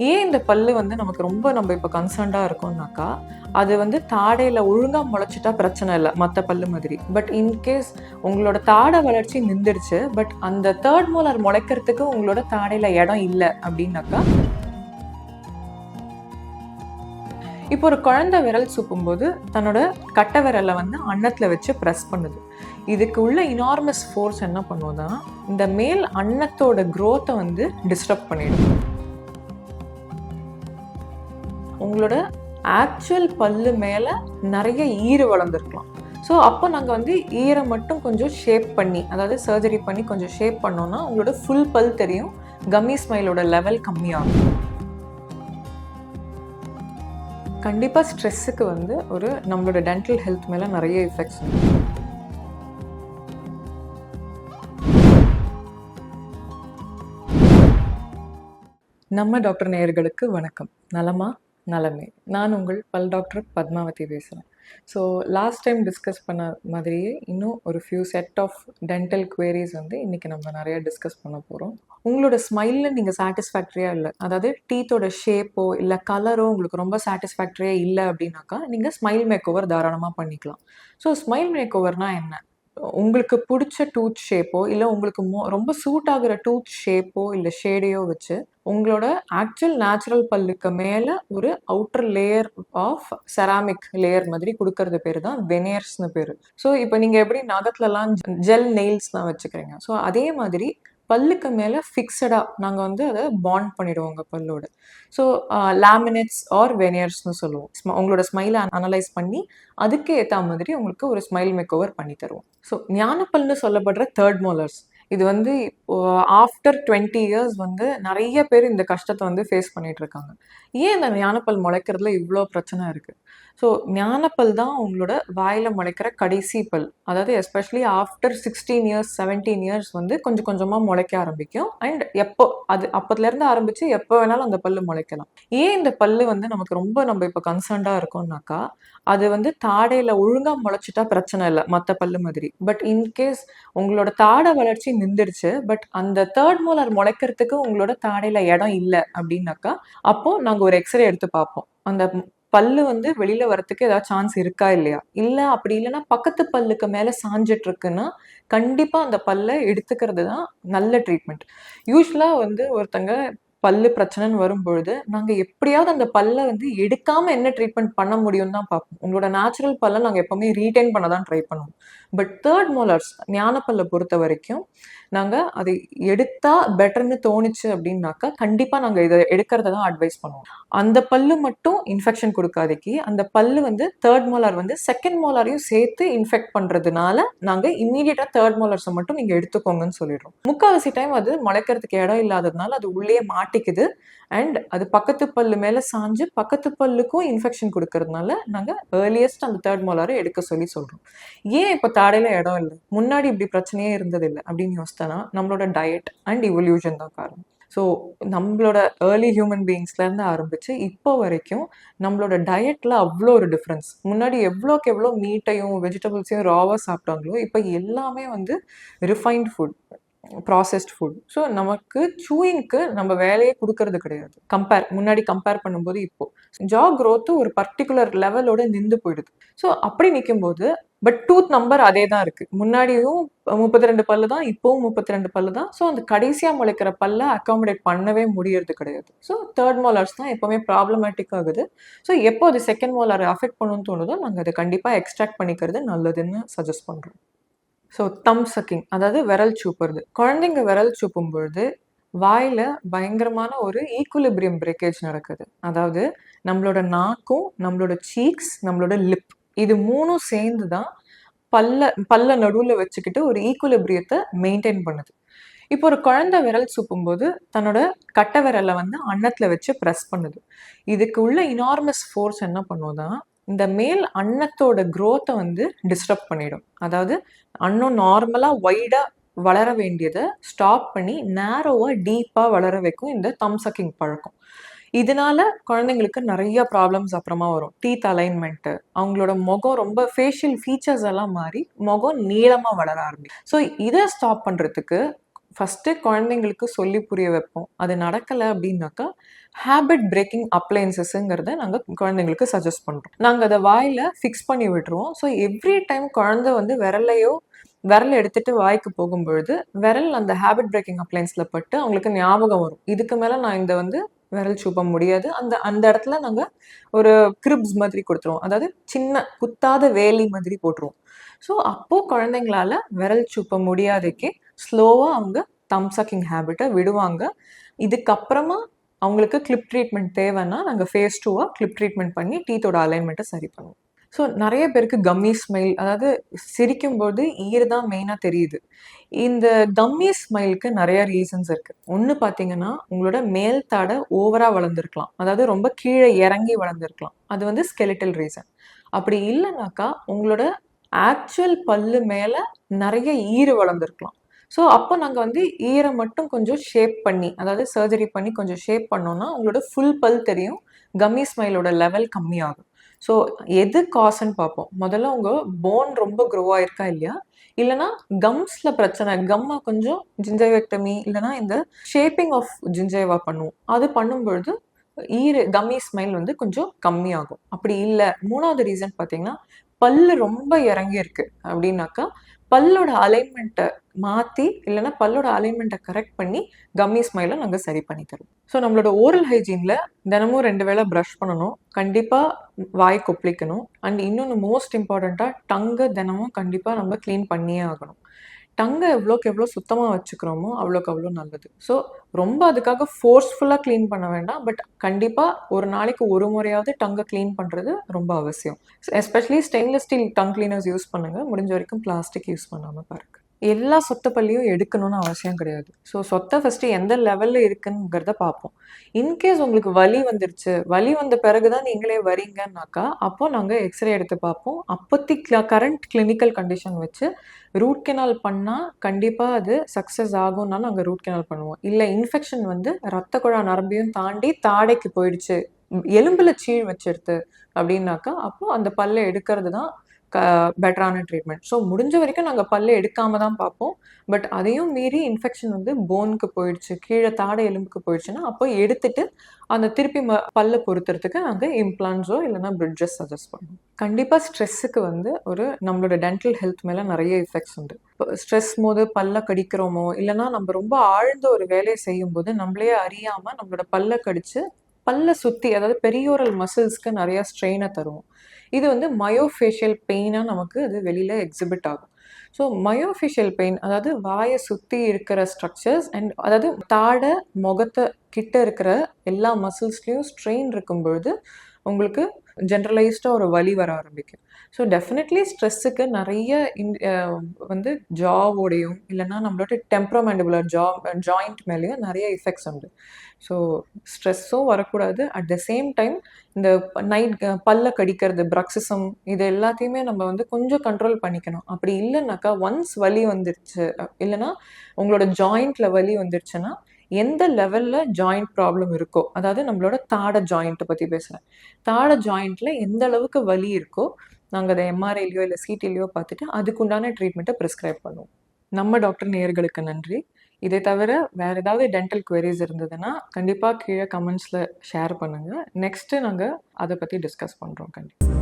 ஏன் இந்த பல்லு வந்து நமக்கு ரொம்ப நம்ம இப்போ கன்சர்ன்டாக இருக்கோம்னாக்கா அது வந்து தாடையில் ஒழுங்காக முளைச்சிட்டா பிரச்சனை இல்லை மற்ற பல்லு மாதிரி. பட் இன்கேஸ் உங்களோட தாடை வளர்ச்சி நின்றுடுச்சு பட் அந்த தேர்ட் மோலர் முளைக்கிறதுக்கு உங்களோட தாடையில் இடம் இல்லை அப்படின்னாக்கா இப்போ ஒரு குழந்தை விரல் சூப்பும்போது தன்னோட கட்டை விரலை வந்து அன்னத்தில் வச்சு ப்ரெஸ் பண்ணுது. இதுக்கு உள்ள இனார்மஸ் ஃபோர்ஸ் என்ன பண்ணுவோம்னா இந்த மேல் அன்னத்தோட க்ரோத்தை வந்து டிஸ்டர்ப் பண்ணிடும். உங்களோட ஆக்சுவல் பல்லு மேலே நிறைய ஈறு வளர்ந்துருக்கலாம். ஸோ அப்போ நாங்கள் வந்து ஈரை மட்டும் கொஞ்சம் ஷேப் பண்ணி அதாவது சர்ஜரி பண்ணி கொஞ்சம் ஷேப் பண்ணோம்னா உங்களோட ஃபுல் பல் தெரியும். கம்மி ஸ்மைலோட லெவல் கம்மியாகும். கண்டிப்பாக ஸ்ட்ரெஸ்ஸுக்கு வந்து ஒரு நம்மளோட டென்டல் ஹெல்த் மேலே நிறைய எஃபெக்ட்ஸ் நம்ம டாக்டர் நேயர்களுக்கு வணக்கம். நலமா? நலமே. நான் உங்கள் பல் டாக்டர் பத்மாவதி பேசுகிறேன் ஸோ லாஸ்ட் டைம் டிஸ்கஸ் பண்ண மாதிரியே இன்னும் ஒரு few set of dental queries வந்து இன்றைக்கி நம்ம நிறையா டிஸ்கஸ் பண்ண போகிறோம் உங்களோட ஸ்மைலில் நீங்கள் சாட்டிஸ்ஃபேக்டரியாக இல்லை? அதாவது டீத்தோட ஷேப்போ இல்லை கலரோ உங்களுக்கு ரொம்ப சாட்டிஸ்ஃபேக்டரியாக இல்லை அப்படின்னாக்கா நீங்கள் ஸ்மைல் மேக் ஓவர் தாராளமாக பண்ணிக்கலாம். ஸோ ஸ்மைல் மேக் ஓவர்னால் என்ன? உங்களுக்கு பிடிச்ச டூத் ஷேப்போ இல்லை உங்களுக்கு மோ ரொம்ப சூட் ஆகுற டூத் ஷேப்போ இல்லை ஷேடையோ வச்சு உங்களோட ஆக்சுவல் நேச்சுரல் பல்லுக்கு மேலே ஒரு outer layer of ceramic layer மாதிரி கொடுக்கறது பேர் தான் வெனியர்ஸ்னு பேர். ஸோ இப்போ நீங்கள் எப்படி நகத்துலலாம் ஜெல் நெயில்ஸ்லாம் வச்சுக்கிறீங்க. ஸோ அதே மாதிரி பல்லுக்கு மேலே ஃபிக்ஸடாக நாங்கள் வந்து அதை பாண்ட் பண்ணிடுவோங்க பல்லோட. ஸோ லேமினேட்ஸ் ஆர் வெனியர்ஸ்னு சொல்லுவோம். ஸ்ம உங்களோட ஸ்மைலை அனலைஸ் பண்ணி அதுக்கு ஏற்ற மாதிரி உங்களுக்கு ஒரு ஸ்மைல் மேக் ஓவர் பண்ணி தருவோம். ஸோ ஞானப்பல்னு சொல்லப்படுற தேர்ட் மோலர்ஸ் இது வந்து ஆஃப்டர் டுவெண்ட்டி இயர்ஸ் வந்து நிறைய பேர் இந்த கஷ்டத்தை வந்து ஃபேஸ் பண்ணிட்டு இருக்காங்க. ஏன் இந்த ஞானப்பல் முளைக்கிறதுல இவ்வளோ பிரச்சனை இருக்கு? ஸோ ஞானப்பல் தான் உங்களோட வாயில் முளைக்கிற கடைசி பல். அதாவது especially after sixteen years seventeen years வந்து கொஞ்சம் கொஞ்சமாக முளைக்க ஆரம்பிக்கும். அண்ட் எப்போ அது அப்போதுலேருந்து ஆரம்பித்து எப்போ வேணாலும் அந்த பல் முளைக்கலாம். ஏன் இந்த பல்லு வந்து நமக்கு ரொம்ப நம்ம இப்போ கன்சர்ன்டாக இருக்கோம்னாக்கா அது வந்து தாடையில் ஒழுங்காக முளைச்சிட்டா பிரச்சனை இல்லை மற்ற பல்லு மாதிரி. பட் இன்கேஸ் உங்களோட தாடை வளர்ச்சி நின்றுடுச்சு பட் அந்த தேர்ட் மோலர் முளைக்கிறதுக்கு உங்களோட தாடையில் இடம் இல்லை அப்படின்னாக்கா அப்போது நாங்கள் ஒரு எக்ஸ்ரே எடுத்து பார்ப்போம். அந்த பல்லு வந்து வெளியில வரத்துக்கு ஏதாவது சான்ஸ் இருக்கா இல்லையா? இல்ல அப்படி இல்லைன்னா பக்கத்து பல்லுக்கு மேல சாஞ்சிட்டு இருக்குன்னா கண்டிப்பா அந்த பல்லை எடுத்துக்கிறது தான் நல்ல ட்ரீட்மெண்ட் யூஸ்வலா வந்து ஒருத்தங்க பல்லு பிரச்சனைன்னு வரும்பொழுது நாங்கள் எப்படியாவது அந்த பல்லை வந்து எடுக்காமல் என்ன ட்ரீட்மெண்ட் பண்ண முடியும்னு தான் பார்ப்போம். உங்களோட நேச்சுரல் பல்லை நாங்கள் எப்போவுமே ரீடைன் பண்ண தான் ட்ரை பண்ணுவோம். பட் தேர்ட் மோலர்ஸ் ஞானப்பல்லை பொறுத்த வரைக்கும் நாங்க அதை எடுத்தா பெட்டர்னு தோணுச்சு அப்படின்னாக்கா கண்டிப்பா நாங்க இதை எடுக்கிறத தான் அட்வைஸ் பண்ணுவோம். அந்த பல்லு மட்டும் இன்ஃபெக்ஷன் கொடுக்காதக்கு அந்த பல்லு வந்து தேர்ட் மோலார் வந்து செகண்ட் மோலாரையும் சேர்த்து இன்ஃபெக்ட் பண்றதுனால நாங்க இம்மீடியட்டா தேர்ட் மோலார்ஸை மட்டும் நீங்க எடுத்துக்கோங்கன்னு சொல்லிடுறோம். முக்கால்வாசி டைம் அது முளைக்கிறதுக்கு இடம் இல்லாததுனால அது உள்ளே மாட்டிக்குது. அண்ட் அது பக்கத்து பல்லு மேல சாஞ்சு பக்கத்து பல்லுக்கும் இன்ஃபெக்ஷன் கொடுக்கறதுனால நாங்க ஏர்லியஸ்ட் அந்த தேர்ட் மோலாரை எடுக்க சொல்லி சொல்றோம். ஏன் இப்போ தாடையில இடம் இல்லை? முன்னாடி இப்படி பிரச்சனையே இருந்ததில்லை அப்படின்னு யோசித்தனா நம்மளோட டயட் அண்ட் இவல்யூஷன் தான் காரணம். ஸோ நம்மளோட ஏர்லி ஹியூமன் பீயிங்ஸ்லேருந்து ஆரம்பிச்சு இப்போ வரைக்கும் நம்மளோட டயட்ல அவ்வளோ ஒரு டிஃப்ரென்ஸ் முன்னாடி எவ்வளோக்கு எவ்வளோ மீட்டையும் வெஜிடபிள்ஸையும் ராவாக சாப்பிட்டாங்களோ இப்போ எல்லாமே வந்து refined food processed food so நமக்கு சூயிங்க்கு நம்ம வேலையே கொடுக்கறது கிடையாது. கம்பேர் முன்னாடி கம்பேர் பண்ணும்போது இப்போது ஜா க்ரோத்து ஒரு பர்டிகுலர் லெவலோட நின்று போயிடுது. ஸோ அப்படி நிற்கும்போது பட் டூத் நம்பர் அதே தான் இருக்கு. முன்னாடியும் முப்பத்தி ரெண்டு பல்லு தான் இப்போவும் முப்பத்தி ரெண்டு பல்லு தான். ஸோ அந்த கடைசியா முளைக்கிற பல்ல அக்காமடேட் பண்ணவே முடியறது கிடையாது. ஸோ தேர்ட் மோலார்ஸ் தான் எப்பவுமே ப்ராப்ளமேட்டிக் ஆகுது. ஸோ எப்போ அது செகண்ட் மோலாரை அஃபெக்ட் பண்ணுன்னு தோணுதோ நாங்கள் அதை கண்டிப்பாக எக்ஸ்ட்ராக்ட் பண்ணிக்கிறது நல்லதுன்னு சஜஸ்ட் பண்ணுறோம் ஸோ தம் சக்கிங் அதாவது விரல் சூப்புறது. குழந்தைங்க விரல் சூப்பும் பொழுது வாயில பயங்கரமான ஒரு ஈக்குலிபிரியம் பிரேக்கேஜ் நடக்குது. அதாவது நம்மளோட நாக்கும் நம்மளோட சீக்ஸ் நம்மளோட லிப் இது மூணும் சேர்ந்து தான் பல்ல பல்ல நடுவில் வச்சுக்கிட்டு ஒரு ஈக்குலபிரியத்தை மெயின்டைன் பண்ணுது. இப்போ ஒரு குழந்தை விரல் சூப்பும்போது தன்னோட கட்டை விரலை வந்து அன்னத்தில் வச்சு ப்ரெஸ் பண்ணுது. இதுக்கு உள்ள இனார்மஸ் ஃபோர்ஸ் என்ன பண்ணுவோம்னா இந்த மேல் அன்னத்தோட க்ரோத்தை வந்து டிஸ்டர்ப் பண்ணிடும். அதாவது அன்னம் நார்மலாக வைடாக வளர வேண்டியதை ஸ்டாப் பண்ணி நேரோவாக டீப்பாக வளர வைக்கும் இந்த தம் சக்கிங் பழக்கம். இதனால குழந்தைங்களுக்கு நிறைய ப்ராப்ளம்ஸ் அப்புறமா வரும். டீத் அலைன்மெண்ட்டு அவங்களோட முகம் ரொம்ப ஃபேஷியல் ஃபீச்சர்ஸ் எல்லாம் மாறி முகம் நீளமாக வளர ஆரம்பிக்கும். ஸோ இதை ஸ்டாப் பண்ணுறதுக்கு ஃபஸ்ட்டு குழந்தைங்களுக்கு சொல்லி புரிய வைப்போம். அது நடக்கலை அப்படின்னாக்கா ஹேபிட் பிரேக்கிங் அப்ளையன்சஸ்ங்கிறத நாங்கள் குழந்தைங்களுக்கு சஜஸ்ட் பண்ணுறோம் நாங்கள் அதை வாயில் ஃபிக்ஸ் பண்ணி விட்டுருவோம். ஸோ எவ்ரி டைம் குழந்தை வந்து விரலையோ விரல் எடுத்துட்டு வாய்க்கு போகும்பொழுது விரல் அந்த ஹேபிட் பிரேக்கிங் அப்ளைன்ஸில் பட்டு அவங்களுக்கு ஞாபகம் வரும். இதுக்கு மேலே நான் இந்த வந்து விரல் சூப்ப முடியாது. அந்த அந்த இடத்துல நாங்கள் ஒரு கிரிப்ஸ் மாதிரி கொடுத்துருவோம். அதாவது சின்ன குத்தாத வேலி மாதிரி போட்டுருவோம். ஸோ அப்போது குழந்தைங்களால விரல் சூப்ப முடியாதக்கே ஸ்லோவாக அவங்க தம் சக்கிங் ஹேபிட்டை விடுவாங்க. இதுக்கப்புறமா அவங்களுக்கு கிளிப் ட்ரீட்மெண்ட் தேவைன்னா நாங்கள் ஃபேஸ் டூவாக கிளிப் ட்ரீட்மெண்ட் பண்ணி டீத்தோட அலைன்மெண்ட்டை சரி பண்ணுவோம். ஸோ நிறைய பேருக்கு கம்மி ஸ்மைல் அதாவது சிரிக்கும்போது ஈர் தான் மெயினாக தெரியுது. இந்த கம்மி ஸ்மைலுக்கு நிறைய ரீசன்ஸ் இருக்குது ஒன்று பார்த்தீங்கன்னா உங்களோட மேல் தாடை ஓவராக வளர்ந்துருக்கலாம். அதாவது ரொம்ப கீழே இறங்கி வளர்ந்துருக்கலாம். அது வந்து ஸ்கெலிட்டல் ரீசன் அப்படி இல்லைனாக்கா உங்களோட ஆக்சுவல் பல்லு மேலே நிறைய ஈறு வளர்ந்துருக்கலாம். ஸோ அப்போ நாங்கள் வந்து ஈரை மட்டும் கொஞ்சம் ஷேப் பண்ணி அதாவது சர்ஜரி பண்ணி கொஞ்சம் ஷேப் பண்ணோம்னா உங்களோட ஃபுல் பல் தெரியும். கம்மி ஸ்மைலோட லெவல் கம்மியாகும். ஸோ எது காசுன்னு பார்ப்போம். முதல்ல உங்கள் போன் ரொம்ப க்ரோ ஆயிருக்கா இல்லையா? இல்லைனா கம்ஸில் பிரச்சனை கம்மை கொஞ்சம் ஜிஞ்சைவெக்டமி இல்லைனா இந்த ஷேப்பிங் ஆஃப் ஜிஞ்சைவா பண்ணுவோம். அது பண்ணும்பொழுது ஈர கம்மி ஸ்மைல் வந்து கொஞ்சம் கம்மியாகும். அப்படி இல்லை. மூணாவது ரீசன் பார்த்தீங்கன்னா பல்லு ரொம்ப இறங்கி இருக்கு அப்படின்னாக்கா பல்லோட அலைன்மெண்ட்டை மாற்றி இல்லைன்னா பல்லோட அலைன்மெண்ட்டை கரெக்ட் பண்ணி கம்மி ஸ்மைலை நாங்கள் சரி பண்ணி தருவோம். ஸோ நம்மளோட ஓரல் ஹைஜீனில் தினமும் ரெண்டு வேளை ப்ரஷ் பண்ணணும். கண்டிப்பாக வாய் கொப்பளிக்கணும். அண்ட் இன்னொன்று மோஸ்ட் இம்பார்ட்டண்ட்டாக டங்கை தினமும் கண்டிப்பாக நம்ம க்ளீன் பண்ணியே ஆகணும். டங்கை எவ்வளோக்கு எவ்வளோ சுத்தமாக வச்சுக்கிறோமோ அவ்வளோக்கு அவ்வளோ நல்லது. ஸோ ரொம்ப அதுக்காக ஃபோர்ஸ்ஃபுல்லாக க்ளீன் பண்ண வேண்டாம். பட் கண்டிப்பாக ஒரு நாளைக்கு ஒரு முறையாவது டங்கை க்ளீன் பண்ணுறது ரொம்ப அவசியம். Especially stainless steel tongue cleaners use பண்ணுங்கள் முடிஞ்ச வரைக்கும் பிளாஸ்டிக் யூஸ் பண்ணாமல் பாருங்கள் எல்லா சொத்த பள்ளியும் எடுக்கணும்னு அவசியம் கிடையாது. ஸோ சொத்தை ஃபஸ்ட்டு எந்த லெவலில் இருக்குங்கிறத பார்ப்போம். இன்கேஸ் உங்களுக்கு வலி வந்துருச்சு வலி வந்த பிறகு தான் நீங்களே வரீங்கன்னாக்கா அப்போ நாங்கள் எக்ஸ்ரே எடுத்து பார்ப்போம். அப்போத்தி கரண்ட் கிளினிக்கல் கண்டிஷன் வச்சு ரூட் கெனால் பண்ணால் கண்டிப்பாக அது சக்ஸஸ் ஆகும்னா நாங்கள் ரூட் கெனால் பண்ணுவோம். இல்லை இன்ஃபெக்ஷன் வந்து ரத்த குழா நரம்பையும் தாண்டி தாடைக்கு போயிடுச்சு. எலும்பில் சீழ் வச்சிருது அப்படின்னாக்கா அப்போ அந்த பல்லை எடுக்கிறது தான் பெட்டரான ட்ரீட்மெண்ட் ஸோ முடிஞ்ச வரைக்கும் நாங்கள் பல்லு எடுக்காம தான் பார்ப்போம். பட் அதையும் மீறி இன்ஃபெக்ஷன் வந்து போனுக்கு போயிடுச்சு கீழே தாடை எலும்புக்கு போயிடுச்சுன்னா அப்போ எடுத்துட்டு அந்த திருப்பி ம பல்ல பொறுத்துறதுக்கு நாங்கள் இம்ப்ளான்ஸோ இல்லைனா பிரிட்ஜஸ் சஜஸ்ட் பண்ணுவோம். கண்டிப்பாக ஸ்ட்ரெஸ்ஸுக்கு வந்து ஒரு நம்மளோட டென்டல் ஹெல்த் மேலே நிறைய எஃபெக்ட்ஸ் உண்டு. இப்போ ஸ்ட்ரெஸ் போது பல்ல கடிக்கிறோமோ இல்லைனா நம்ம ரொம்ப ஆழ்ந்த ஒரு வேலையை செய்யும்போது நம்மளே அறியாமல் நம்மளோட பல்ல கடிச்சு பல்ல சுற்றி அதாவது பெரியோரல் மசில்ஸ்க்கு நிறையா ஸ்ட்ரெயினை தருவோம் இது வந்து மயோஃபேஷியல் பெயினாக நமக்கு அது வெளியில் எக்ஸிபிட் ஆகும். ஸோ மயோஃபேஷியல் பெயின் அதாவது வாயை சுற்றி இருக்கிற ஸ்ட்ரக்சர்ஸ் அண்ட் அதாவது தாடை முகத்தை கிட்ட இருக்கிற எல்லா மசில்ஸ்லேயும் ஸ்ட்ரெயின் இருக்கும் பொழுது உங்களுக்கு ஜென்ரலைஸ்டாக ஒரு வலி வர ஆரம்பிக்கும். ஸோ டெஃபினெட்லி ஸ்ட்ரெஸ்ஸுக்கு நிறைய இன் வந்து ஜாவோடையும் இல்லைன்னா நம்மளோட டெம்ப்ரமெண்டபுளாக ஜா ஜாயிண்ட் மேலேயும் நிறைய எஃபெக்ட்ஸ் உண்டு. ஸோ ஸ்ட்ரெஸ்ஸும் வரக்கூடாது. அட் த சேம் டைம் இந்த நைட் பல்ல கடிக்கிறது பிரக்சிசம் இது எல்லாத்தையுமே நம்ம வந்து கொஞ்சம் கண்ட்ரோல் பண்ணிக்கணும். அப்படி இல்லைனாக்கா ஒன்ஸ் வலி வந்துருச்சு இல்லைன்னா உங்களோட ஜாயிண்ட்டில் வலி வந்துருச்சுன்னா எந்த லெவலில் ஜாயிண்ட் ப்ராப்ளம் இருக்கோ அதாவது நம்மளோட தாட ஜாயிண்ட்டை பற்றி பேசுகிறேன் தாட ஜாயிண்ட்டில் எந்த அளவுக்கு வலி இருக்கோ நாங்கள் அதை எம்ஆர்ஐலையோ இல்லை சிடிலையோ பார்த்துட்டு அதுக்குண்டான ட்ரீட்மெண்ட்டை ப்ரிஸ்கிரைப் பண்ணுவோம். நம்ம டாக்டர் நேர்களுக்கு நன்றி. இதை தவிர வேறு ஏதாவது டென்டல் குவரிஸ் இருந்ததுன்னா கண்டிப்பாக கீழே கமெண்ட்ஸில் ஷேர் பண்ணுங்கள் நெக்ஸ்ட்டு நாங்கள் அதை பற்றி டிஸ்கஸ் பண்ணுறோம் கண்டிப்பாக